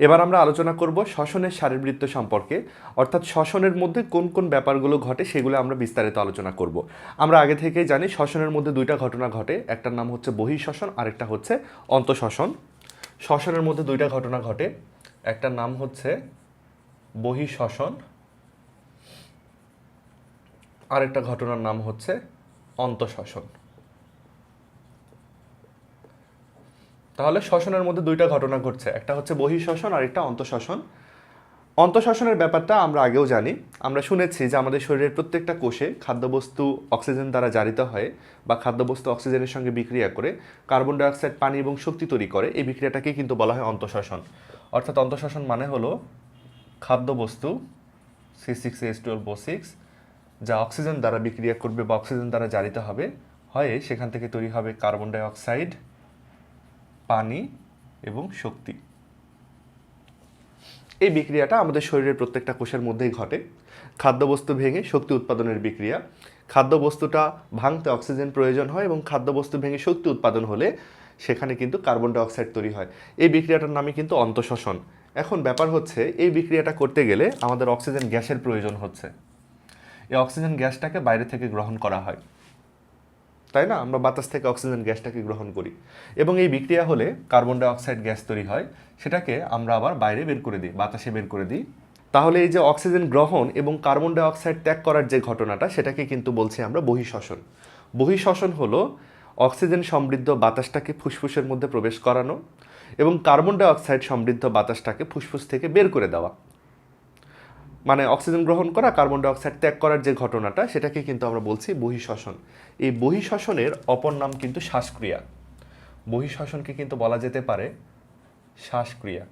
এবার আমরা আলোচনা করব শ্বসনের শারীরবৃত্ত সম্পর্কে, অর্থাৎ শ্বসনের মধ্যে কোন কোন ব্যাপারগুলো ঘটে সেগুলো আমরা বিস্তারিত আলোচনা করব। আমরা আগে থেকেই জানি শ্বসনের মধ্যে দুইটা ঘটনা ঘটে, একটার নাম হচ্ছে বহিঃশ্বসন, আরেকটা হচ্ছে অন্তঃশ্বসন। শ্বসনের মধ্যে দুইটা ঘটনা ঘটে, একটার নাম হচ্ছে বহিঃশ্বসন, আরেকটা ঘটনার নাম হচ্ছে অন্তঃশ্বসন। তাহলে শ্বসনের মধ্যে দুইটা ঘটনা ঘটছে। একটা হচ্ছে বহিঃশ্বসন, আর একটা অন্তঃশ্বসন। অন্তঃশ্বসনের ব্যাপারটা আমরা আগেও জানি। আমরা শুনেছি যে আমাদের শরীরের প্রত্যেকটা কোষে খাদ্যবস্তু অক্সিজেন দ্বারা জারিত হয় বা খাদ্যবস্তু অক্সিজেনের সঙ্গে বিক্রিয়া করে, কার্বন ডাইঅক্সাইড, পানি এবং শক্তি তৈরি করে। এই বিক্রিয়াটাকে কিন্তু বলা হয় অন্তঃশ্বসন। অর্থাৎ অন্তঃশ্বসন মানে হলো খাদ্যবস্তু C six S twelve O six যা অক্সিজেন দ্বারা বিক্রিয়া করবে বা অক্সিজেন দ্বারা জারিত হবে। হয় সেখান থেকে তৈরি হবে কার্বন ডাইঅক্সাইড। পানি এবং শক্তি। এই বিক্রিয়াটা আমাদের শরীরের প্রত্যেকটা কোষের মধ্যেই ঘটে। খাদ্যবস্তু ভেঙে শক্তি উৎপাদনের বিক্রিয়া। খাদ্যবস্তুটা ভাঙতে অক্সিজেন প্রয়োজন হয় এবং খাদ্যবস্তু ভেঙে শক্তি উৎপাদন হলে সেখানে কিন্তু কার্বন ডাইঅক্সাইড তৈরি হয়। এই বিক্রিয়াটার নামই কিন্তু অন্তঃশ্বসন এখন ব্যাপার হচ্ছে, এই বিক্রিয়াটা করতে গেলে আমাদের অক্সিজেন গ্যাসের প্রয়োজন হচ্ছে। এই অক্সিজেন গ্যাসটাকে বাইরে থেকে গ্রহণ করা হয়। তাই না? আমরা বাতাস থেকে অক্সিজেন গ্যাসটাকে গ্রহণ করি। এবং এই বিক্রিয়া হলে কার্বন ডাইঅক্সাইড গ্যাস তৈরি হয়, সেটাকে আমরা আবার বাইরে বের করে দিই, বাতাসে বের করে দিই। তাহলে এই যে অক্সিজেন গ্রহণ এবং কার্বন ডাইঅক্সাইড ত্যাগ করার যে ঘটনাটা, সেটাকে কিন্তু বলছি আমরা বহিঃশ্বসন। বহিঃশ্বসন হলো অক্সিজেন সমৃদ্ধ বাতাসটাকে ফুসফুসের মধ্যে প্রবেশ করানো এবং কার্বন ডাইঅক্সাইড সমৃদ্ধ বাতাসটাকে ফুসফুস থেকে বের করে দেওয়া। মানে অক্সিজেন গ্রহণ করা, কার্বন ডাইঅক্সাইড ত্যাগ করার যে ঘটনাটা, সেটাকে কিন্তু আমরা বলছি বহিঃশ্বসন। এই বহিঃশ্বসনের অপর নাম কিন্তু শ্বাসক্রিয়া। বহিঃশ্বসনকে কিন্তু বলা যেতে পারে শ্বাসক্রিয়া।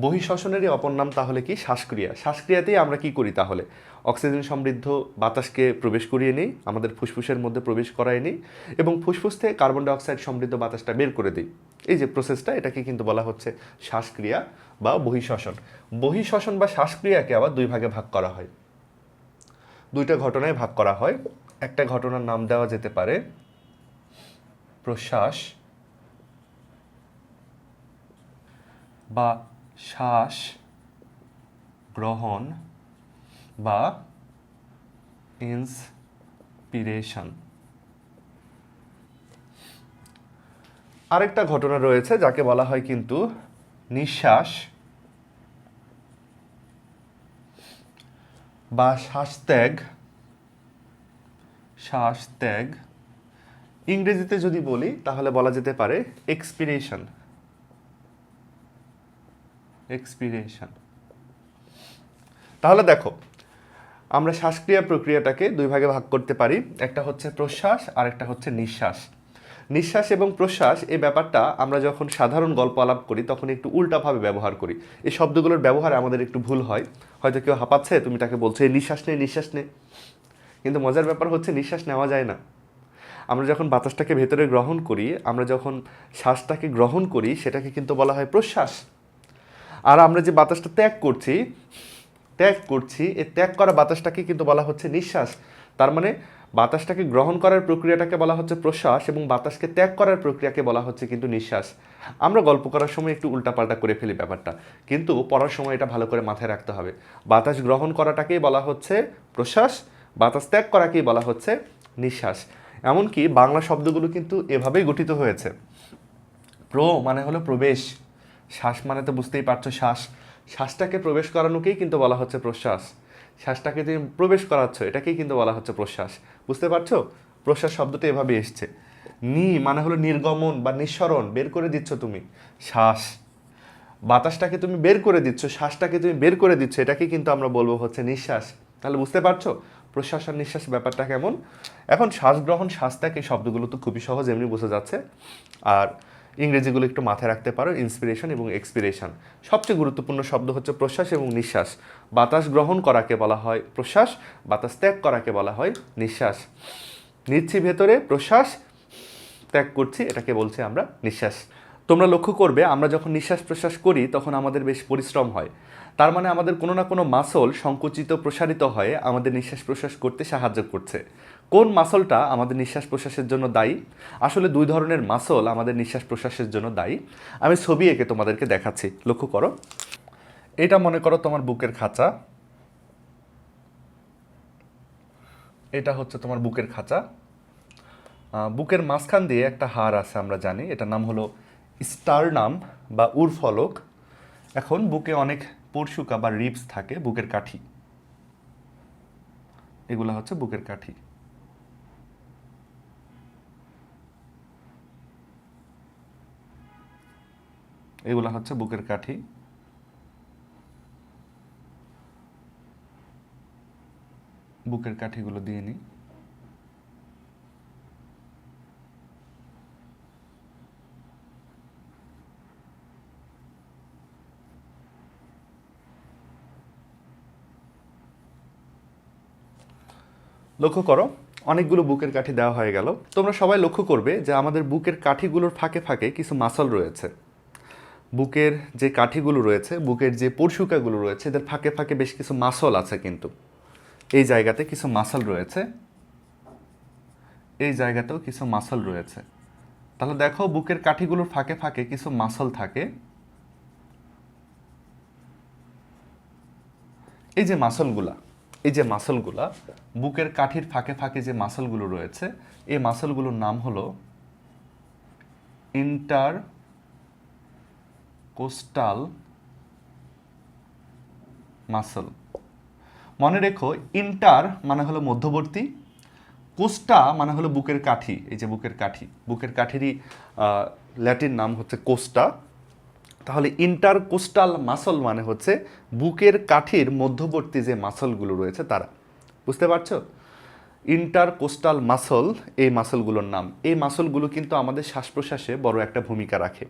বহিঃশ্বসনেরই অপর নাম তাহলে কি? শ্বাসক্রিয়া। শ্বাসক্রিয়াতেই আমরা কি করি তাহলে? অক্সিজেন সমৃদ্ধ বাতাসকে প্রবেশ করিয়ে নিই, আমাদের ফুসফুসের মধ্যে প্রবেশ করায় নিই এবং ফুসফুস থেকে কার্বন ডাইঅক্সাইড সমৃদ্ধ বাতাসটা বের করে দিই। এই যে প্রসেসটা এটাকে কিন্তু বলা হচ্ছে শ্বাসক্রিয়া বা বহিঃশ্বসন। বহিঃশ্বসন বা শ্বাসক্রিয়াকে আবার দুই ভাগে ভাগ করা হয়। দুইটা ঘটনায় ভাগ করা হয়। একটা ঘটনার নাম দেওয়া যেতে পারে প্রশ্বাস বা শ্বাস গ্রহণ বা ইন্সপিরেশন আরেকটা ঘটনা রয়েছে যাকে বলা হয় কিন্তু নিঃশ্বাস বা শ্বাসত্যাগ। শ্বাসত্যাগ। ইংরেজিতে যদি বলি, তাহলে বলা যেতে পারে এক্সপিরেশন। এক্সপিরেশন। তাহলে দেখো, আমরা শ্বাসক্রিয়া প্রক্রিয়াটাকে দুই ভাগে ভাগ করতে পারি। একটা হচ্ছে প্রশ্বাস আর একটা হচ্ছে নিঃশ্বাস। নিঃশ্বাস এবং প্রশ্বাস, এই ব্যাপারটা আমরা যখন সাধারণ গল্প আলাপ করি, তখন একটু উল্টাভাবে ব্যবহার করি। এই শব্দগুলোর ব্যবহারে আমাদের একটু ভুল হয়। হয়তো কেউ হাঁপাচ্ছে, তুমি তাকে বলছো, এই নিঃশ্বাস নে নিঃশ্বাস নে। কিন্তু মজার ব্যাপার হচ্ছে, নিঃশ্বাস নেওয়া যায় না। আমরা যখন বাতাসটাকে ভেতরে গ্রহণ করি, আমরা যখন শ্বাসটাকে গ্রহণ করি, সেটাকে কিন্তু বলা হয় প্রশ্বাস। আর আমরা যে বাতাসটা ত্যাগ করছি ত্যাগ করছি, এই ত্যাগ করা বাতাসটাকে কিন্তু বলা হচ্ছে নিঃশ্বাস। তার মানে বাতাসটাকে গ্রহণ করার প্রক্রিয়াটাকে বলা হচ্ছে প্রশ্বাস এবং বাতাসকে ত্যাগ করার প্রক্রিয়াকে বলা হচ্ছে কিন্তু নিঃশ্বাস। আমরা গল্প করার সময় একটু উল্টাপাল্টা করে ফেলি ব্যাপারটা, কিন্তু পড়ার সময় এটা ভালো করে মাথায় রাখতে হবে। বাতাস গ্রহণ করাটাকেই বলা হচ্ছে প্রশ্বাস, বাতাস ত্যাগ করাকেই বলা হচ্ছে নিঃশ্বাস। এমনকি বাংলা শব্দগুলো কিন্তু এভাবেই গঠিত হয়েছে। প্রো মানে হলো প্রবেশ, শ্বাস মানে তো বুঝতেই পারছ শ্বাস। শ্বাসটাকে প্রবেশ করানোকেই কিন্তু বলা হচ্ছে প্রশ্বাস। শ্বাসটাকে তুমি প্রবেশ করাচ্ছ, এটাকেই কিন্তু বলা হচ্ছে প্রশ্বাস। বুঝতে পারছ? প্রশ্বাস শব্দটা এভাবে এসছে। নি মানে হলো নির্গমন বা নিঃসরণ, বের করে দিচ্ছ তুমি। শ্বাস। বাতাসটাকে তুমি বের করে দিচ্ছ, শ্বাসটাকে তুমি বের করে দিচ্ছ এটাকে কিন্তু আমরা বলব হচ্ছে নিঃশ্বাস। তাহলে বুঝতে পারছ? প্রশ্বাস আর নিঃশ্বাস ব্যাপারটা কেমন? এখন শ্বাস গ্রহণ, শ্বাস ত্যাগ এই শব্দগুলো তো খুবই সহজ, এমনি বোঝা যাচ্ছে। আর ইংরেজিগুলো একটু মাথায় রাখতে পারো ইন্সপিরেশন এবং এক্সপিরেশন সবচেয়ে গুরুত্বপূর্ণ শব্দ হচ্ছে প্রশ্বাস এবং নিঃশ্বাস। বাতাস গ্রহণ করাকে বলা হয় প্রশ্বাস, বাতাস ত্যাগ করাকে বলা হয় নিঃশ্বাস। নিচ্ছি ভেতরে, প্রশ্বাস, ত্যাগ করছি, এটাকে বলছি আমরা নিঃশ্বাস। তোমরা লক্ষ্য করবে, আমরা যখন নিঃশ্বাস প্রশ্বাস করি, তখন আমাদের বেশ পরিশ্রম হয়। তার মানে আমাদের কোনো না কোনো মাসল সংকুচিত, প্রসারিত হয়ে আমাদের নিঃশ্বাস প্রশ্বাস করতে সাহায্য করছে। কোন মাসলটা আমাদের নিঃশ্বাস প্রশ্বাসের জন্য দায়ী? আসলে দুই ধরনের মাসল আমাদের নিঃশ্বাস প্রশ্বাসের জন্য দায়ী। আমি ছবি এঁকে তোমাদেরকে দেখাচ্ছি, লক্ষ্য করো। এটা মনে করো তোমার বুকের খাঁচা। এটা হচ্ছে তোমার বুকের খাঁচা। বুকের মাঝখান দিয়ে একটা হাড় আছে, আমরা জানি। এটার নাম হলো স্টারনাম বা উরফলক। এখন বুকে অনেক পরশুকা বা রিপস থাকে, বুকের কাঠি। এগুলো হচ্ছে বুকের কাঠি। এগুলো হচ্ছে বুকের কাঠি। বুকের কাঠিগুলো দিয়ে নিই। লক্ষ্য করো, অনেকগুলো বুকের কাঠি দেওয়া হয়ে গেল। তোমরা সবাই লক্ষ্য করবে যে আমাদের বুকের কাঠিগুলোর ফাঁকে ফাঁকে কিছু মাসল রয়েছে। বুকের যে কাঠিগুলো রয়েছে, বুকের যে পরশুকাগুলো রয়েছে, এদের ফাঁকে ফাঁকে বেশ কিছু মাসল আছে কিন্তু। এই জায়গাতে কিছু মাসল রয়েছে। এই জায়গাতেও কিছু মাসল রয়েছে। তাহলে দেখো বুকের কাঠিগুলোর ফাঁকে ফাঁকে কিছু মাসল থাকে। এই যে মাসলগুলা এই যে মাসলগুলা বুকের কাঠির ফাঁকে ফাঁকে যে মাসলগুলো রয়েছে, এই মাসলগুলোর নাম হলো ইন্টার কোস্টাল মাসল। মনে রেখো, ইন্টার মানে হলো মধ্যবর্তী, কোস্টা মানে হলো বুকের কাঠি, এই যে বুকের কাঠি। বুকের কাঠিরই ল্যাটিন নাম হচ্ছে কোস্টা। তাহলে ইন্টার কোস্টাল মাসল মানে হচ্ছে বুকের কাঠির মধ্যবর্তী যে মাসলগুলো রয়েছে তারা। বুঝতে পারছ? ইন্টার কোস্টাল মাসল, এই মাসলগুলোর নাম। এই মাসলগুলো কিন্তু আমাদের শ্বাস প্রশ্বাসে বড় একটা ভূমিকা রাখে।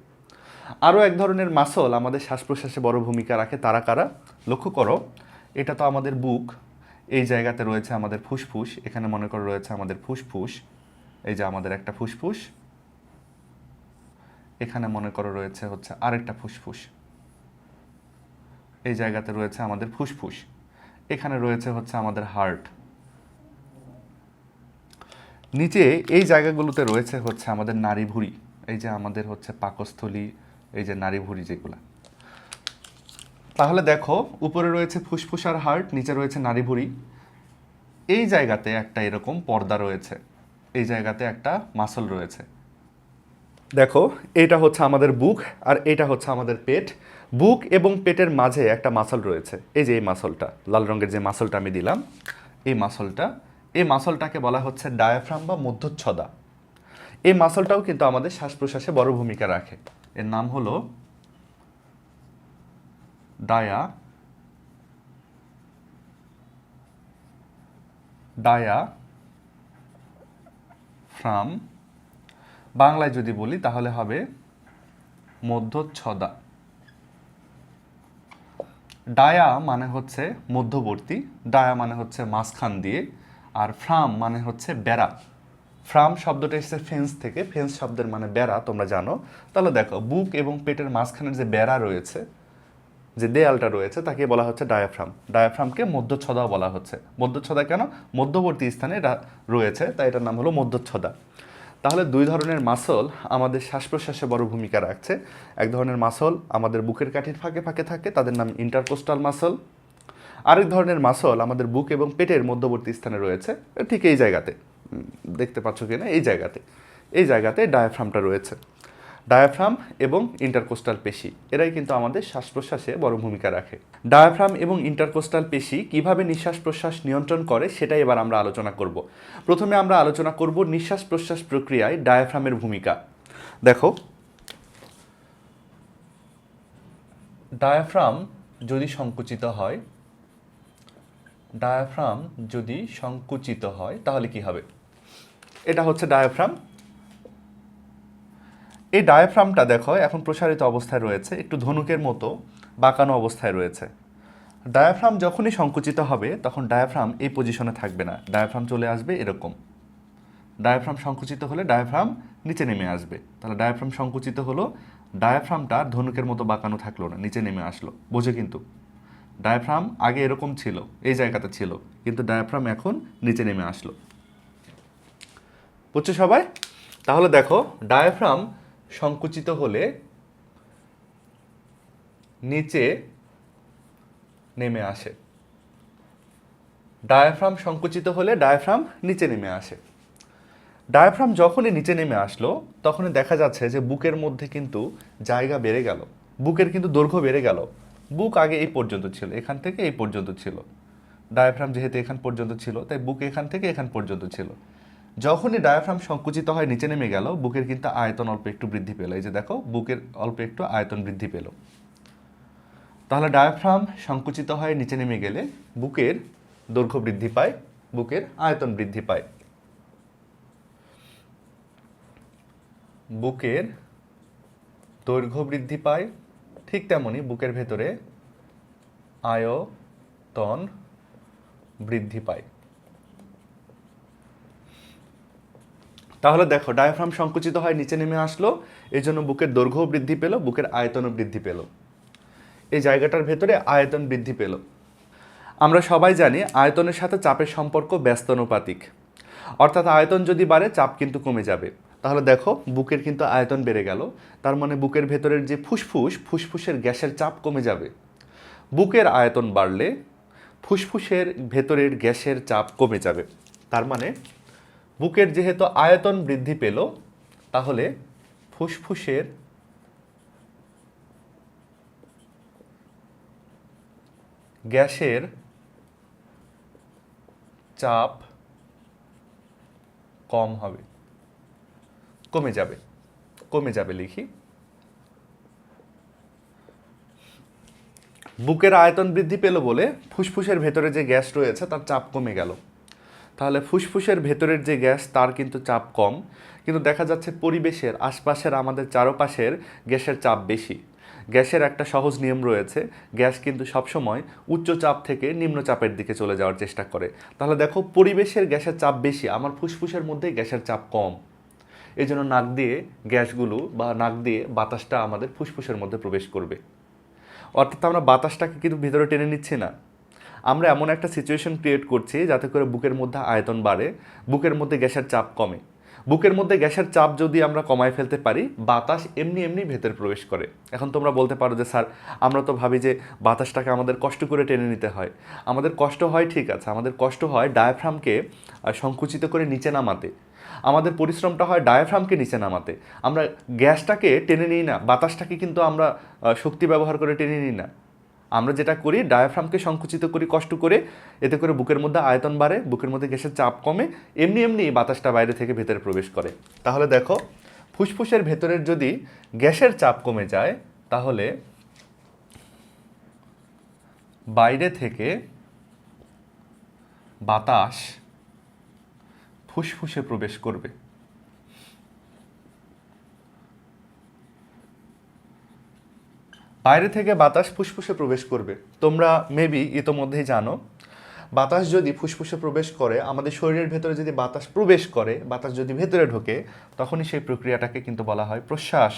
আরও এক ধরনের মাসল আমাদের শ্বাস প্রশ্বাসে বড় ভূমিকা রাখে। তারা কারা? লক্ষ্য করো, এটা তো আমাদের বুক। এই জায়গাতে রয়েছে আমাদের ফুসফুস, এখানে মনে করো রয়েছে আমাদের ফুসফুস। এই যে আমাদের একটা ফুসফুস। এখানে মনে করো রয়েছে হচ্ছে আরেকটা ফুসফুস। এই জায়গাতে রয়েছে আমাদের ফুসফুস। এখানে রয়েছে হচ্ছে আমাদের হার্ট। নিচে এই জায়গাগুলোতে রয়েছে হচ্ছে আমাদের নারী ভুঁড়ি এই যে আমাদের হচ্ছে পাকস্থলী এই যে নারী ভুঁড়ি যেগুলা। তাহলে দেখো, উপরে রয়েছে ফুসফুস আর হার্ট, নিচে রয়েছে নারী ভুঁড়ি। এই জায়গাতে একটা এরকম পর্দা রয়েছে। এই জায়গাতে একটা মাসল রয়েছে। দেখো এটা হচ্ছে আমাদের বুক আর এটা হচ্ছে আমাদের পেট। বুক এবং পেটের মাঝে একটা মাসল রয়েছে। এই যে এই মাসলটা, লাল রঙের যে মাসলটা আমি দিলাম, এই মাসলটা, এই মাসলটাকে বলা হচ্ছে ডায়াফ্রাম বা মধ্যচ্ছদা। এই মাসলটাও কিন্তু আমাদের শ্বাস প্রশ্বাসে বড় ভূমিকা রাখে। এর নাম হলো ডায়া ডায়া ফ্রাম। বাংলায় যদি বলি, তাহলে হবে মধ্যচ্ছদা। ডায়া মানে হচ্ছে মধ্যবর্তী, ডায়া মানে হচ্ছে মাঝখান দিয়ে, আর ফ্রাম মানে হচ্ছে বেড়া। ফ্রাম শব্দটা এসেছে ফেন্স থেকে, ফেন্স শব্দের মানে বেড়া, তোমরা জানো। তাহলে দেখো, বুক এবং পেটের মাঝখানের যে বেড়া রয়েছে, যে দেয়ালটা রয়েছে, তাকে বলা হচ্ছে ডায়াফ্রাম ডায়াফ্রামকে মধ্যচ্ছদাও বলা হচ্ছে। মধ্যচ্ছদা কেন? মধ্যবর্তী স্থানে রয়েছে, তাই এটার নাম হলো মধ্যচ্ছদা। তাহলে দুই ধরনের মাসল আমাদের শ্বাস প্রশ্বাসে বড় ভূমিকা রাখছে। এক ধরনের মাসল আমাদের বুকের কাঠির ফাঁকে ফাঁকে থাকে, তাদের নাম ইন্টারকোস্টাল মাসল আরেক ধরনের মাসল আমাদের বুক এবং পেটের মধ্যবর্তী স্থানে রয়েছে, ঠিক এই জায়গাতে। দেখতে পাচ্ছ কি না এই জায়গাতে। এই জায়গাতে ডায়াফ্রামটা রয়েছে। ডায়াফ্রাম এবং ইন্টারকোস্টাল পেশি, এরাই কিন্তু আমাদের শ্বাস প্রশ্বাসে বড় ভূমিকা রাখে। ডায়াফ্রাম এবং ইন্টারকোস্টাল পেশি কীভাবে নিঃশ্বাস প্রশ্বাস নিয়ন্ত্রণ করে, সেটাই এবার আমরা আলোচনা করব। প্রথমে আমরা আলোচনা করব নিঃশ্বাস প্রশ্বাস প্রক্রিয়ায় ডায়াফ্রামের ভূমিকা। দেখো ডায়াফ্রাম যদি সংকুচিত হয় ডায়াফ্রাম যদি সংকুচিত হয়, তাহলে কি হবে? এটা হচ্ছে ডায়াফ্রাম এই ডায়াফ্রামটা দেখো, এখন প্রসারিত অবস্থায় রয়েছে, একটু ধনুকের মতো বাঁকানো অবস্থায় রয়েছে। ডায়াফ্রাম যখনই সংকুচিত হবে, তখন ডায়াফ্রাম এই পজিশনে থাকবে না। ডায়াফ্রাম চলে আসবে এরকম। ডায়াফ্রাম সংকুচিত হলে ডায়াফ্রাম নিচে নেমে আসবে। তাহলে ডায়াফ্রাম সংকুচিত হলো ডায়াফ্রামটা ধনুকের মতো বাঁকানো থাকল না, নিচে নেমে আসলো। বোঝে কিন্তু। ডায়াফ্রাম আগে এরকম ছিল, এই জায়গাতে ছিল, কিন্তু ডায়াফ্রাম এখন নিচে নেমে আসলো। বুঝছ সবাই? তাহলে দেখো ডায়াফ্রাম সংকুচিত হলে নিচে নেমে আসে। ডায়াফ্রাম সংকুচিত হলে ডায়াফ্রাম নিচে নেমে আসে। ডায়াফ্রাম যখনই নিচে নেমে আসলো, তখনই দেখা যাচ্ছে যে বুকের মধ্যে কিন্তু জায়গা বেড়ে গেল। বুকের কিন্তু দৈর্ঘ্য বেড়ে গেল। বুক আগে এই পর্যন্ত ছিল, এখান থেকে এই পর্যন্ত ছিল। ডায়াফ্রাম যেহেতু এখান পর্যন্ত ছিল, তাই বুক এখান থেকে এখান পর্যন্ত ছিল। যখনই ডায়াফ্রাম সংকুচিত হয়, নিচে নেমে গেল, বুকের কিন্তু আয়তন অল্প একটু বৃদ্ধি পেল। এই যে দেখো, বুকের অল্প একটু আয়তন বৃদ্ধি পেল। তাহলে ডায়াফ্রাম সংকুচিত হয়, নিচে নেমে গেলে বুকের দৈর্ঘ্য বৃদ্ধি পায়, বুকের আয়তন বৃদ্ধি পায়। বুকের দৈর্ঘ্য বৃদ্ধি পায়, ঠিক তেমনি বুকের ভেতরে আয়তন বৃদ্ধি পায়। তাহলে দেখো ডায়াফ্রাম সংকুচিত হয় নিচে নেমে আসলো, এই জন্য বুকের দৈর্ঘ্য বৃদ্ধি পেল, বুকের আয়তনও বৃদ্ধি পেল। এই জায়গাটার ভেতরে আয়তন বৃদ্ধি পেল। আমরা সবাই জানি আয়তনের সাথে চাপের সম্পর্ক ব্যস্তানুপাতিক। অর্থাৎ আয়তন যদি বাড়ে, চাপ কিন্তু কমে যাবে। তাহলে দেখো, বুকের কিন্তু আয়তন বেড়ে গেল। তার মানে বুকের ভেতরের যে ফুসফুস, ফুসফুসের গ্যাসের চাপ কমে যাবে। বুকের আয়তন বাড়লে ফুসফুসের ভেতরের গ্যাসের চাপ কমে যাবে। তার মানে বুকের যেহেতু আয়তন বৃদ্ধি পেল, তাহলে ফুসফুসের গ্যাসের চাপ কম হবে। কমে যাবে। কমে যাবে লিখি। বুকের আয়তন বৃদ্ধি পেল বলে ফুসফুসের ভেতরে যে গ্যাস রয়েছে, তার চাপ কমে গেল। তাহলে ফুসফুসের ভেতরের যে গ্যাস, তার কিন্তু চাপ কম। কিন্তু দেখা যাচ্ছে পরিবেশের, আশপাশের আমাদের চারপাশের গ্যাসের চাপ বেশি। গ্যাসের একটা সহজ নিয়ম রয়েছে, গ্যাস কিন্তু সবসময় উচ্চ চাপ থেকে নিম্ন চাপের দিকে চলে যাওয়ার চেষ্টা করে। তাহলে দেখো, পরিবেশের গ্যাসের চাপ বেশি, আমার ফুসফুসের মধ্যে গ্যাসের চাপ কম। এই জন্য নাক দিয়ে গ্যাসগুলো বা নাক দিয়ে বাতাসটা আমাদের ফুসফুসের মধ্যে প্রবেশ করবে। অর্থাৎ আমরা বাতাসটাকে কিন্তু ভিতরে টেনে নিচ্ছি না। আমরা এমন একটা সিচুয়েশন ক্রিয়েট করছি যাতে করে বুকের মধ্যে আয়তন বাড়ে, বুকের মধ্যে গ্যাসের চাপ কমে। বুকের মধ্যে গ্যাসের চাপ যদি আমরা কমায় ফেলতে পারি, বাতাস এমনি এমনি ভেতরে প্রবেশ করে। এখন তোমরা বলতে পারো যে, স্যার, আমরা তো ভাবি যে, বাতাসটাকে আমাদের কষ্ট করে টেনে নিতে হয়। আমাদের কষ্ট হয়, ঠিক আছে, আমাদের কষ্ট হয় ডায়াফ্রামকে সংকুচিত করে নিচে নামাতে। আমাদের পরিশ্রমটা হয় ডায়াফ্রামকে নিচে নামাতে। আমরা গ্যাসটাকে টেনে নিই না, বাতাসটাকে কিন্তু আমরা শক্তি ব্যবহার করে টেনে নিই না। আমরা যেটা করি ডায়াফ্রামকে সংকুচিত করি কষ্ট করে, এতে করে বুকের মধ্যে আয়তন বাড়ে, বুকের মধ্যে গ্যাসের চাপ কমে, এমনি এমনি বাতাসটা বাইরে থেকে ভেতরে প্রবেশ করে। তাহলে দেখো, ফুসফুসের ভেতরের যদি গ্যাসের চাপ কমে যায়, তাহলে বাইরে থেকে বাতাস ফুসফুসে প্রবেশ করবে। বাইরে থেকে বাতাস ফুসফুসে প্রবেশ করবে। তোমরা মেবি ইতোমধ্যেই জানো, বাতাস যদি ফুসফুসে প্রবেশ করে, আমাদের শরীরের ভেতরে যদি বাতাস প্রবেশ করে, বাতাস যদি ভেতরে ঢোকে, তখনই সেই প্রক্রিয়াটাকে কিন্তু বলা হয় প্রশ্বাস।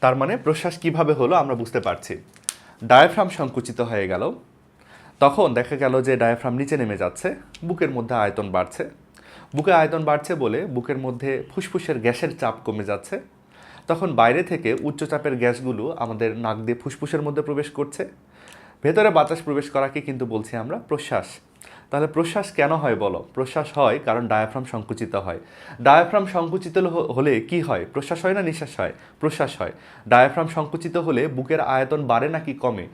তার মানে প্রশ্বাস কীভাবে হলো আমরা বুঝতে পারছি। ডায়াফ্রাম সংকুচিত হয়ে গেল। তখন দেখা গেল যে ডায়াফ্রাম নিচে নেমে যাচ্ছে, বুকের মধ্যে আয়তন বাড়ছে। বুকে আয়তন বাড়ছে বলে বুকের মধ্যে ফুসফুসের গ্যাসের চাপ কমে যাচ্ছে। তখন বাইরে থেকে উচ্চচাপের গ্যাসগুলো আমাদের নাক দিয়ে ফুসফুসের মধ্যে প্রবেশ করছে। ভেতরে বাতাস প্রবেশ করাকে কিন্তু বলছি আমরা প্রশ্বাস। তাহলে প্রশ্বাস কেন হয় বলো? প্রশ্বাস হয় কারণ ডায়াফ্রাম সংকুচিত হয়। ডায়াফ্রাম সংকুচিত হলে কি হয়? প্রশ্বাস হয় না নিঃশ্বাস হয়? প্রশ্বাস হয়। ডায়াফ্রাম সংকুচিত হলে বুকের আয়তন বাড়ে নাকি কমে?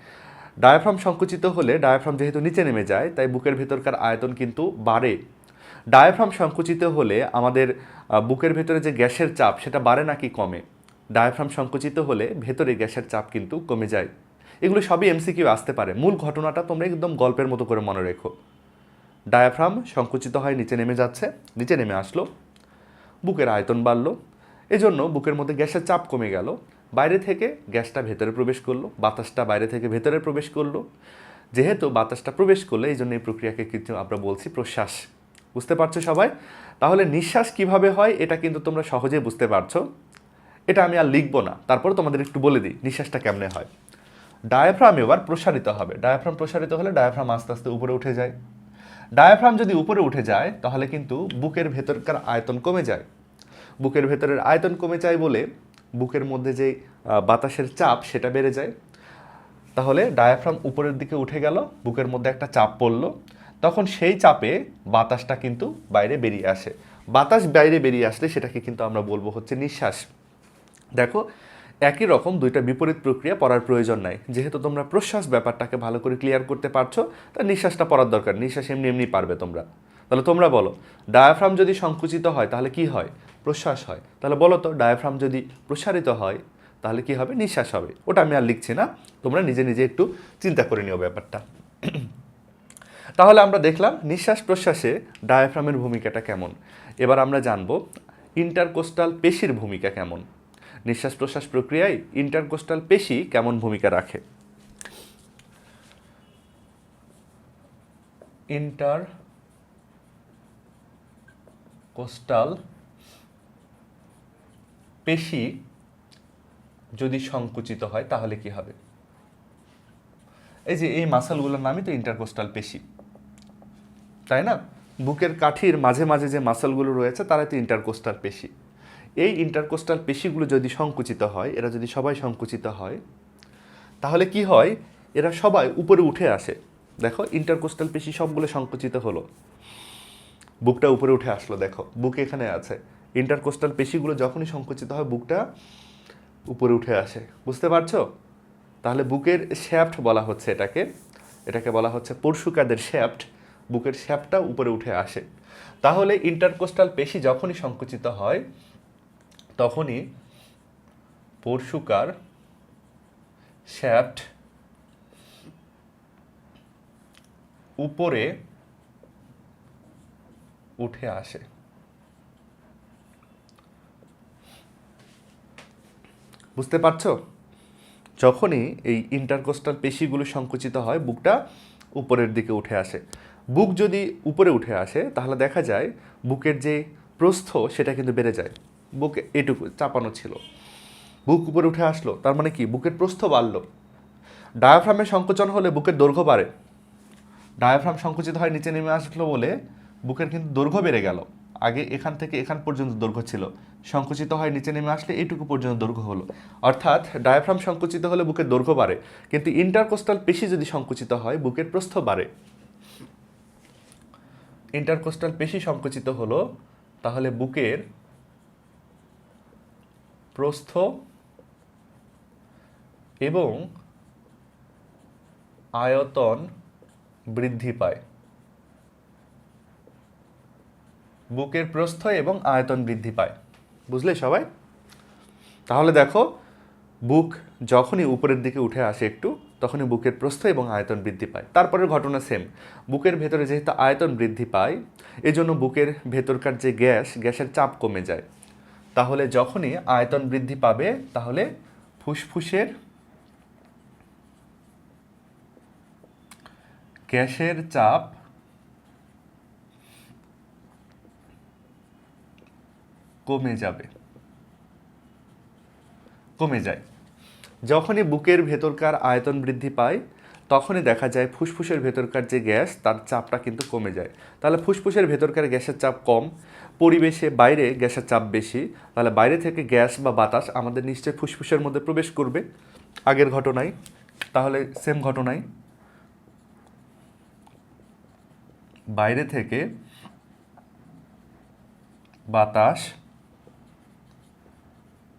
ডায়াফ্রাম সংকুচিত হলে ডায়াফ্রাম যেহেতু নিচে নেমে যায়, তাই বুকের ভেতরকার আয়তন কিন্তু বাড়ে। ডায়াফ্রাম সংকুচিত হলে আমাদের বুকের ভেতরে যে গ্যাসের চাপ সেটা বাড়ে নাকি কমে? ডায়াফ্রাম সংকুচিত হলে ভেতরে গ্যাসের চাপ কিন্তু কমে যায়। এগুলো সবই এমসিকিউ আসতে পারে। মূল ঘটনাটা তোমরা একদম গল্পের মতো করে মনে রেখো। ডায়াফ্রাম সংকুচিত হয় নিচে নেমে যাচ্ছে, নিচে নেমে আসলো। বুকের আয়তন বাড়লো। এজন্য বুকের মধ্যে গ্যাসের চাপ কমে গেল। বাইরে থেকে গ্যাসটা ভেতরে প্রবেশ করল, বাতাসটা বাইরে থেকে ভেতরে প্রবেশ করল। যেহেতু বাতাসটা প্রবেশ করলে, এই জন্য এই প্রক্রিয়াকে কিন্তু আমরা বলছি প্রশ্বাস। বুঝতে পারছ সবাই? তাহলে নিঃশ্বাস কীভাবে হয় এটা কিন্তু তোমরা সহজেই বুঝতে পারছ। এটা আমি আর লিখব না। তারপর তোমাদের একটু বলে দিই নিঃশ্বাসটা কেমনে হয়। ডায়াফ্রাম এবার প্রসারিত হবে। ডায়াফ্রাম প্রসারিত হলে ডায়াফ্রাম আস্তে আস্তে উপরে উঠে যায়। ডায়াফ্রাম যদি উপরে উঠে যায়, তাহলে কিন্তু বুকের ভেতরকার আয়তন কমে যায়। বুকের ভেতরের আয়তন কমে যায় বলে বুকের মধ্যে যে বাতাসের চাপ সেটা বেড়ে যায়। তাহলে ডায়াফ্রাম উপরের দিকে উঠে গেল, বুকের মধ্যে একটা চাপ পড়ল। তখন সেই চাপে বাতাসটা কিন্তু বাইরে বেরিয়ে আসে। বাতাস বাইরে বেরিয়ে আসলে সেটাকে কিন্তু আমরা বলব হচ্ছে নিঃশ্বাস। দেখো, একই রকম দুইটা বিপরীত প্রক্রিয়া পড়ার প্রয়োজন নাই। যেহেতু তোমরা প্রশ্বাস ব্যাপারটাকে ভালো করে ক্লিয়ার করতে পারছ, তা নিঃশ্বাসটা পড়ার দরকার। নিঃশ্বাস এমনি এমনি পারবে তোমরা। তাহলে তোমরা বলো ডায়াফ্রাম যদি সংকুচিত হয়, তাহলে কি হয়? প্রশ্বাস হয়। তাহলে বলো তো ডায়াফ্রাম যদি প্রসারিত হয়, তাহলে কি হবে? নিঃশ্বাস হবে। ওটা আমি আর লিখছি না। তোমরা নিজে নিজে একটু চিন্তা করে নিও ব্যাপারটা। তাহলে আমরা দেখলাম নিঃশ্বাস প্রশ্বাসে ডায়াফ্রামের ভূমিকাটা কেমন। এবার আমরা জানব ইন্টারকোস্টাল পেশির ভূমিকা কেমন। নিঃশ্বাস প্রশ্বাস প্রক্রিয়ায় ইন্টারকোস্টাল পেশি কেমন ভূমিকা রাখে। ইন্টার কোস্টাল পেশি যদি সংকুচিত হয় তাহলে কি হবে? এই যে এই মাসালগুলোর নামই তো ইন্টারকোস্টাল পেশি। তাই না? বুকের কাঠির মাঝে মাঝে যে মাসলগুলো রয়েছে, তারা তো ইন্টারকোস্টাল পেশি। এই ইন্টারকোস্টাল পেশিগুলো যদি সংকুচিত হয়, এরা যদি সবাই সংকুচিত হয়, তাহলে কি হয়? এরা সবাই উপরে উঠে আসে। দেখো ইন্টারকোস্টাল পেশি সবগুলো সংকুচিত হলো। বুকটা উপরে উঠে আসলো, দেখো, বুক এখানে আছে। ইন্টারকোস্টাল পেশিগুলো যখনই সংকুচিত হয়, বুকটা উপরে উঠে আসে। বুঝতে পারছ? তাহলে বুকের শ্যাফট বলা হচ্ছে এটাকে। এটাকে বলা হচ্ছে পরশুকাদের শ্যাফট বুকের শ্যাফটটা উপরে উঠে আসে। তাহলে ইন্টারকোস্টাল পেশি যখনই সংকুচিত হয়, তখনই পরশুকার শ্যাফট উপরে উঠে আসে। বুঝতে পারছ? যখনই এই ইন্টারকোস্টাল পেশিগুলো সংকুচিত হয়, বুকটা উপরের দিকে উঠে আসে। বুক যদি উপরে উঠে আসে, তাহলে দেখা যায় বুকের যে প্রস্থ, সেটা কিন্তু বেড়ে যায়। বুক এটুকু চাপানো ছিল। বুক উপরে উঠে আসলো, তার মানে কি? বুকের প্রস্থ বাড়লো। ডায়াফ্রামের সংকোচন হলে বুকের দৈর্ঘ্য বাড়ে। ডায়াফ্রাম সংকুচিত হয়, নিচে নেমে আসলো বলে বুকের কিন্তু দৈর্ঘ্য বেড়ে গেল। আগে এখান থেকে এখান পর্যন্ত দৈর্ঘ্য ছিল। সংকুচিত হয়, নিচে নেমে আসলে এইটুকু পর্যন্ত দৈর্ঘ্য হলো। অর্থাৎ ডায়াফ্রাম সংকুচিত হলে বুকের দৈর্ঘ্য বাড়ে। কিন্তু ইন্টারকোস্টাল পেশি যদি সংকুচিত হয়, বুকের প্রস্থ বাড়ে। ইন্টারকোস্টাল পেশি সংকুচিত হলো, তাহলে বুকের প্রস্থ এবং আয়তন বৃদ্ধি পায়। বুকের প্রস্থ এবং আয়তন বৃদ্ধি পায়। বুঝলে সবাই? তাহলে দেখো, বুক যখনই উপরের দিকে উঠে আসে একটু তখনই বুকের প্রস্থ এবং আয়তন বৃদ্ধি পায়। তারপরের ঘটনা সেম বুকের ভেতরে যেহেতু আয়তন বৃদ্ধি পায়, এজন্য বুকের ভেতরকার যে গ্যাস, গ্যাসের চাপ কমে যায়। তাহলে যখনই আয়তন বৃদ্ধি পাবে, তাহলে ফুসফুসের গ্যাসের চাপ কমে যাবে। কমে যায়। যখনই বুকের ভেতরকার আয়তন বৃদ্ধি পায়, তখনই দেখা যায় ফুসফুসের ভেতরকার যে গ্যাস, তার চাপটা কিন্তু কমে যায়। তাহলে ফুসফুসের ভেতরকার গ্যাসের চাপ কম, পরিবেশে বাইরে গ্যাসের চাপ বেশি, তাহলে বাইরে থেকে গ্যাস বা বাতাস আমাদের নিশ্চয় ফুসফুসের মধ্যে প্রবেশ করবে। আগের ঘটনায়, তাহলে সেম ঘটনায়। বাইরে থেকে বাতাস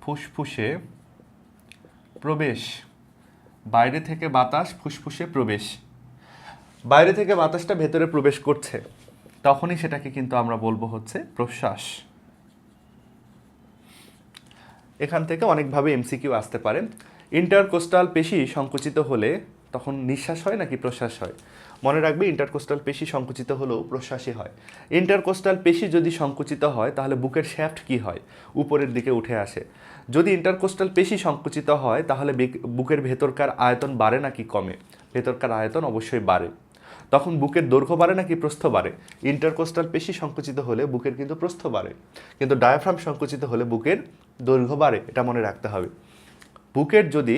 ফুসফুসে প্রবেশ। বাইরে থেকে বাতাস ফুসফুসে প্রবেশ। বাইরে থেকে বাতাসটা ভেতরে প্রবেশ করছে। তখনই সেটাকে কিন্তু আমরা বলব হচ্ছে প্রশ্বাস। এখান থেকে অনেকভাবে এমসিকিউ আসতে পারে ইন্টারকোস্টাল পেশি সংকুচিত হলে তখন নিঃশ্বাস হয় নাকি প্রশ্বাস হয়? মনে রাখবে ইন্টারকোস্টাল পেশি সংকুচিত হলেও প্রশ্বাসই হয়। ইন্টারকোস্টাল পেশি যদি সংকুচিত হয়, তাহলে বুকের শ্যাফট কি হয়? উপরের দিকে উঠে আসে। যদি ইন্টারকোস্টাল পেশি সংকুচিত হয়, তাহলে বুকের ভেতরকার আয়তন বাড়ে নাকি কমে? ভেতরকার আয়তন অবশ্যই বাড়ে। তখন বুকের দৈর্ঘ্য বাড়ে নাকি প্রস্থ বাড়ে? ইন্টারকোস্টাল পেশি সংকুচিত হলে বুকের কিন্তু প্রস্থ বাড়ে। কিন্তু ডায়াফ্রাম সংকুচিত হলে বুকের দৈর্ঘ্য বাড়ে, এটা মনে রাখতে হবে। বুকের যদি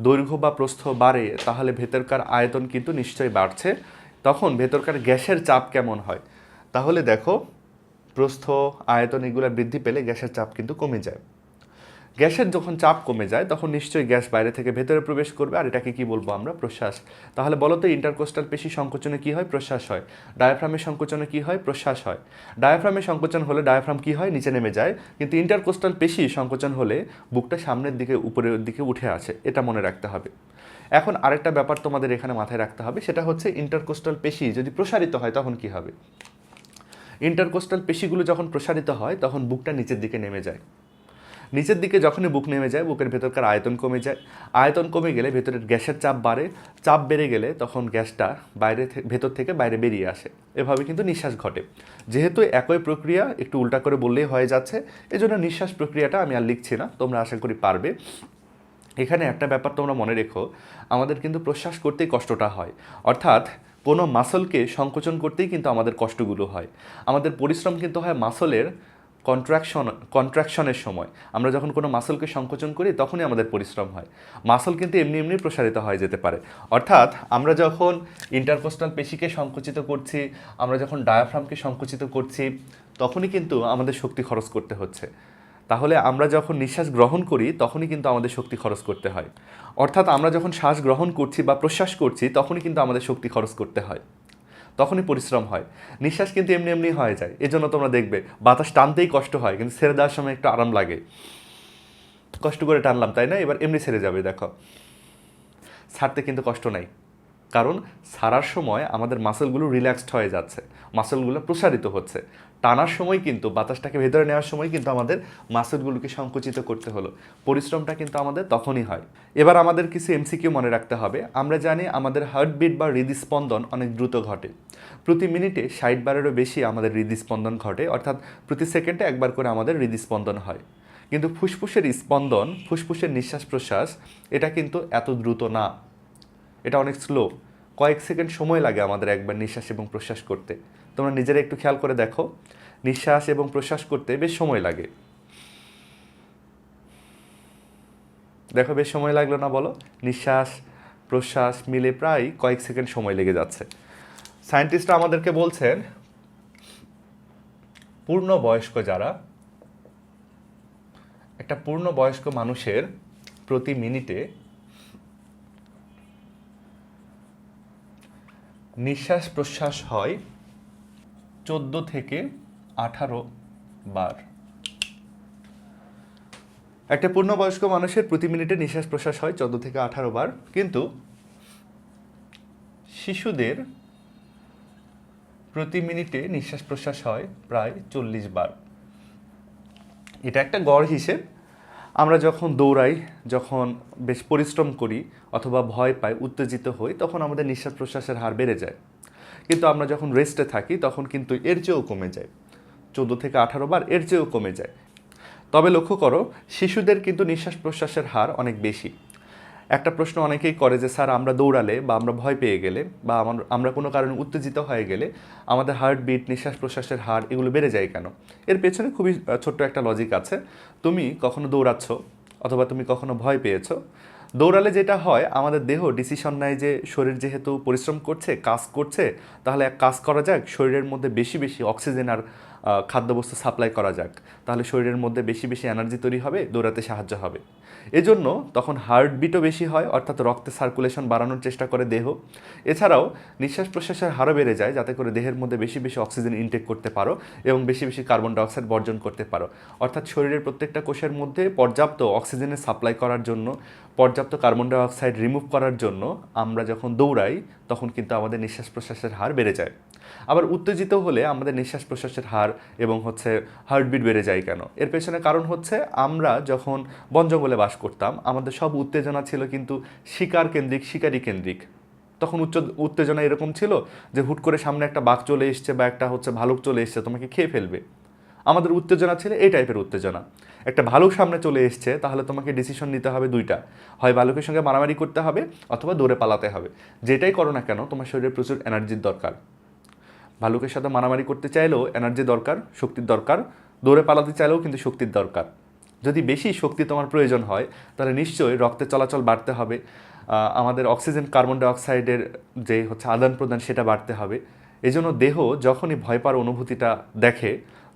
দৈর্ঘ্য বা প্রস্থ বাড়ে, তাহলে ভেতরকার আয়তন কিন্তু নিশ্চয়ই বাড়ছে। তখন ভেতরকার গ্যাসের চাপ কেমন হয়? তাহলে দেখো, প্রস্থ, আয়তন এগুলো বৃদ্ধি পেলে গ্যাসের চাপ কিন্তু কমে যায়। গ্যাসের যখন চাপ কমে যায়, তখন নিশ্চয়ই গ্যাস বাইরে থেকে ভেতরে প্রবেশ করবে। আর এটাকে কি বলব আমরা? প্রশ্বাস। তাহলে বলো তো, ইন্টারকোস্টাল পেশি সংকোচনে কি হয়? প্রশ্বাস হয়। ডায়াফ্রামের সংকোচনে কি হয়? প্রশ্বাস হয়। ডায়াফ্রামের সংকোচন হলে ডায়াফ্রাম কি হয়? নিচে নেমে যায়। কিন্তু ইন্টারকোস্টাল পেশি সংকোচন হলে বুকটা সামনের দিকে, উপরের দিকে উঠে আসে এটা মনে রাখতে হবে। এখন আরেকটা ব্যাপার তোমাদের এখানে মাথায় রাখতে হবে, সেটা হচ্ছে ইন্টারকোস্টাল পেশি যদি প্রসারিত হয়, তখন কি হবে? ইন্টারকোস্টাল পেশিগুলো যখন প্রসারিত হয়, তখন বুকটা নিচের দিকে নেমে যায়। নিচের দিকে যখনই বুক নেমে যায়, বুকের ভেতরকার আয়তন কমে যায়। আয়তন কমে গেলে ভেতরের গ্যাসের চাপ বাড়ে। চাপ বেড়ে গেলে তখন গ্যাসটা বাইরে ভেতর থেকে বাইরে বেরিয়ে আসে। এভাবে কিন্তু নিঃশ্বাস ঘটে। যেহেতু একই প্রক্রিয়া, একটু উল্টা করে বললেই হয়ে যাচ্ছে, এজন্য নিঃশ্বাস প্রক্রিয়াটা আমি আর লিখছি না, তোমরা আশা করি পারবে। এখানে একটা ব্যাপার তোমরা মনে রেখো, আমাদের কিন্তু প্রশ্বাস করতেই কষ্টটা হয়। অর্থাৎ কোনো মাসলকে সংকোচন করতেই কিন্তু আমাদের কষ্টগুলো হয়। আমাদের পরিশ্রম কিন্তু হয় মাসলের কন্ট্রাকশন কন্ট্রাকশনের সময় আমরা যখন কোনো মাসলকে সংকোচন করি, তখনই আমাদের পরিশ্রম হয়। মাসল কিন্তু এমনি এমনি প্রসারিত হয়ে যেতে পারে। অর্থাৎ আমরা যখন ইন্টারকোস্টাল পেশিকে সংকুচিত করছি, আমরা যখন ডায়াফ্রামকে সংকুচিত করছি, তখনই কিন্তু আমাদের শক্তি খরচ করতে হচ্ছে। তাহলে আমরা যখন নিঃশ্বাস গ্রহণ করি, তখনই কিন্তু আমাদের শক্তি খরচ করতে হয়। অর্থাৎ আমরা যখন শ্বাস গ্রহণ করছি বা প্রশ্বাস করছি, তখনই কিন্তু আমাদের শক্তি খরচ করতে হয়। তখনই পরিশ্রম হয়। নিঃশ্বাস কিন্তু এমনি এমনি হয়ে যায়। এজন্য তোমরা দেখবে, বাতাস টানতেই কষ্ট হয়, কিন্তু ছেড়ে দেওয়ার সময় একটু আরাম লাগে। কষ্ট করে টানলাম, তাই না? এবার এমনি ছেড়ে যাবে, দেখো। ছাড়তে কিন্তু কষ্ট নাই। কারণ ছাড়ার সময় আমাদের মাসেলগুলো রিল্যাক্সড হয়ে যাচ্ছে। মাসেলগুলো প্রসারিত হচ্ছে। টানার সময় কিন্তু, বাতাসটাকে ভেতরে নেওয়ার সময় কিন্তু আমাদের মাসেলগুলোকে সংকুচিত করতে হলো। পরিশ্রমটা কিন্তু আমাদের তখনই হয়। এবার আমাদের কিছু এমসিকিউ মনে রাখতে হবে। আমরা জানি আমাদের হার্টবিট বা হৃদস্পন্দন অনেক দ্রুত ঘটে। প্রতি মিনিটে ষাট বারেরও বেশি আমাদের হৃদস্পন্দন ঘটে, অর্থাৎ প্রতি সেকেন্ডে একবার করে আমাদের হৃদস্পন্দন হয়। কিন্তু ফুসফুসের স্পন্দন, ফুসফুসের নিঃশ্বাস প্রশ্বাস এটা কিন্তু এত দ্রুত না। এটা অনেক স্লো কয়েক সেকেন্ড সময় লাগে আমাদের একবার নিঃশ্বাস এবং প্রশ্বাস করতে। তোমরা নিজেরা একটু খেয়াল করে দেখো। নিঃশ্বাস এবং প্রশ্বাস করতে বেশ সময় লাগে। দেখো, বেশ সময় লাগল না বলো? নিঃশ্বাস, প্রশ্বাস মিলে প্রায় কয়েক সেকেন্ড সময় লেগে যাচ্ছে। সায়েন্টিস্টরা আমাদেরকে বলছেন পূর্ণ বয়স্ক যারা, একটা পূর্ণ বয়স্ক মানুষের প্রতি মিনিটে নিঃশ্বাস প্রশ্বাস হয় চোদ্দ থেকে আঠারো বার। একটা পূর্ণবয়স্ক মানুষের প্রতি মিনিটে নিঃশ্বাস প্রশ্বাস হয় চোদ্দ থেকে আঠারো বার, কিন্তু শিশুদের প্রতি মিনিটে নিঃশ্বাস প্রশ্বাস হয় প্রায় চল্লিশ বার। এটা একটা গড় হিসেব। আমরা যখন দৌড়াই, যখন বেশ পরিশ্রম করি অথবা ভয় পাই, উত্তেজিত হই, তখন আমাদের নিঃশ্বাস প্রশ্বাসের হার বেড়ে যায়। কিন্তু আমরা যখন রেস্টে থাকি, তখন কিন্তু এর চেয়েও কমে যায়। চোদ্দ থেকে আঠারো বার এর চেয়েও কমে যায়। তবে লক্ষ্য করো, শিশুদের কিন্তু নিঃশ্বাস প্রশ্বাসের হার অনেক বেশি। একটা প্রশ্ন অনেকেই করে যে, স্যার, আমরা দৌড়ালে বা আমরা ভয় পেয়ে গেলে বা আমার- আমরা কোনো কারণে উত্তেজিত হয়ে গেলে আমাদের হার্টবিট নিঃশ্বাস প্রশ্বাসের হার এগুলো বেড়ে যায় কেন? এর পেছনে খুবই ছোট্ট একটা লজিক আছে। তুমি কখনো দৌড়াচ্ছ অথবা তুমি কখনো ভয় পেয়েছ দৌড়ালে যেটা হয়, আমাদের দেহ ডিসিশন নেয় যে শরীর যেহেতু পরিশ্রম করছে, কাজ করছে, তাহলে এক কাজ করা যাক, শরীরের মধ্যে বেশি বেশি অক্সিজেন আর খাদ্যবস্তু সাপ্লাই করা যাক। তাহলে শরীরের মধ্যে বেশি বেশি এনার্জি তৈরি হবে, দৌড়াতে সাহায্য হবে। এজন্য তখন হার্টবিটও বেশি হয়, অর্থাৎ রক্তে সার্কুলেশন বাড়ানোর চেষ্টা করে দেহ। এছাড়াও নিঃশ্বাস প্রশ্বাসের হারও বেড়ে যায়, যাতে করে দেহের মধ্যে বেশি বেশি অক্সিজেন ইনটেক করতে পারো এবং বেশি বেশি কার্বন ডাইঅক্সাইড বর্জন করতে পারো। অর্থাৎ শরীরের প্রত্যেকটা কোষের মধ্যে পর্যাপ্ত অক্সিজেনের সাপ্লাই করার জন্য, পর্যাপ্ত কার্বন ডাইঅক্সাইড রিমুভ করার জন্য আমরা যখন দৌড়াই তখন কিন্তু আমাদের নিঃশ্বাস প্রশ্বাসের হার বেড়ে যায়। আবার উত্তেজিত হলে আমাদের নিঃশ্বাস প্রশ্বাসের হার এবং হচ্ছে হার্টবিট বেড়ে যায় কেন? এর পেছনে কারণ হচ্ছে আমরা যখন বন জঙ্গলে বাস করতাম, আমাদের সব উত্তেজনা ছিল কিন্তু শিকার কেন্দ্রিক, শিকারী কেন্দ্রিক। তখন উচ্চ, উত্তেজনা এরকম ছিল যে হুট করে সামনে একটা বাঘ চলে এসছে বা একটা হচ্ছে ভালুক চলে এসছে, তোমাকে খেয়ে ফেলবে। আমাদের উত্তেজনা ছিল এই টাইপের উত্তেজনা। একটা ভালুক সামনে চলে এসছে, তাহলে তোমাকে ডিসিশন নিতে হবে দুইটা। হয় ভালুকের সঙ্গে মারামারি করতে হবে, অথবা দৌড়ে পালাতে হবে। যেটাই করো না কেন, তোমার শরীরে প্রচুর এনার্জির দরকার। ভালুকের সাথে মারামারি করতে চাইলেও এনার্জি দরকার, শক্তির দরকার। দৌড়ে পালাতে চাইলেও কিন্তু শক্তির দরকার। যদি বেশি শক্তি তোমার প্রয়োজন হয়, তাহলে নিশ্চয়ই রক্তের চলাচল বাড়তে হবে। আমাদের অক্সিজেন কার্বন ডাইঅক্সাইডের যে হচ্ছে আদান প্রদান সেটা বাড়তে হবে। এই জন্য দেহ যখনই ভয় পাওয়ার অনুভূতিটা দেখে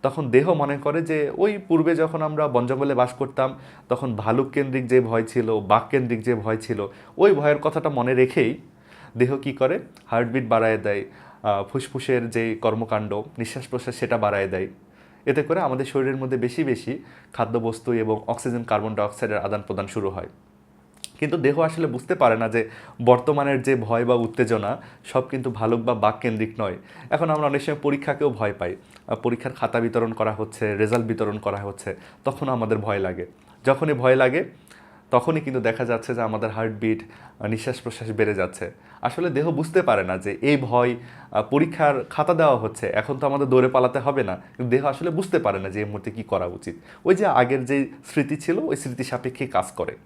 তখন দেহ মনে করে যে ওই পূর্বে যখন আমরা বন জঙ্গলে বাস করতাম, তখন ভালুক কেন্দ্রিক যে ভয় ছিল বাঘ কেন্দ্রিক যে ভয় ছিল, ওই ভয়ের কথাটা মনে রেখেই দেহ কি করে? হার্টবিট বাড়ায় দেয় ফুসফুসের যে কর্মকাণ্ড নিঃশ্বাস প্রশ্বাস সেটা বাড়ায় দেয়। এতে করে আমাদের শরীরের মধ্যে বেশি বেশি খাদ্যবস্তু এবং অক্সিজেন, কার্বন ডাইঅক্সাইডের আদান প্রদান শুরু হয়। কিন্তু দেহ আসলে বুঝতে পারে না যে বর্তমানের যে ভয় বা উত্তেজনা, সব কিন্তু ভালুক বা বাক কেন্দ্রিক নয়। এখন আমরা অনেক সময় পরীক্ষাকেও ভয় পাই। পরীক্ষার খাতা বিতরণ করা হচ্ছে, রেজাল্ট বিতরণ করা হচ্ছে, তখন আমাদের ভয় লাগে। যখনই ভয় লাগে, তখনই কিন্তু দেখা যাচ্ছে যে আমাদের হার্টবিট নিঃশ্বাস প্রশ্বাস বেড়ে যাচ্ছে। আসলে দেহ বুঝতে পারে না যে এই ভয় পরীক্ষার খাতা দেওয়া হচ্ছে, এখন তো আমাদের দৌড়ে পালাতে হবে না। কিন্তু দেহ আসলে বুঝতে পারে না যে এই মুহূর্তে কী করা উচিত। ওই যে আগের যে স্মৃতি ছিল, ওই স্মৃতি সাপেক্ষে কাজ করে।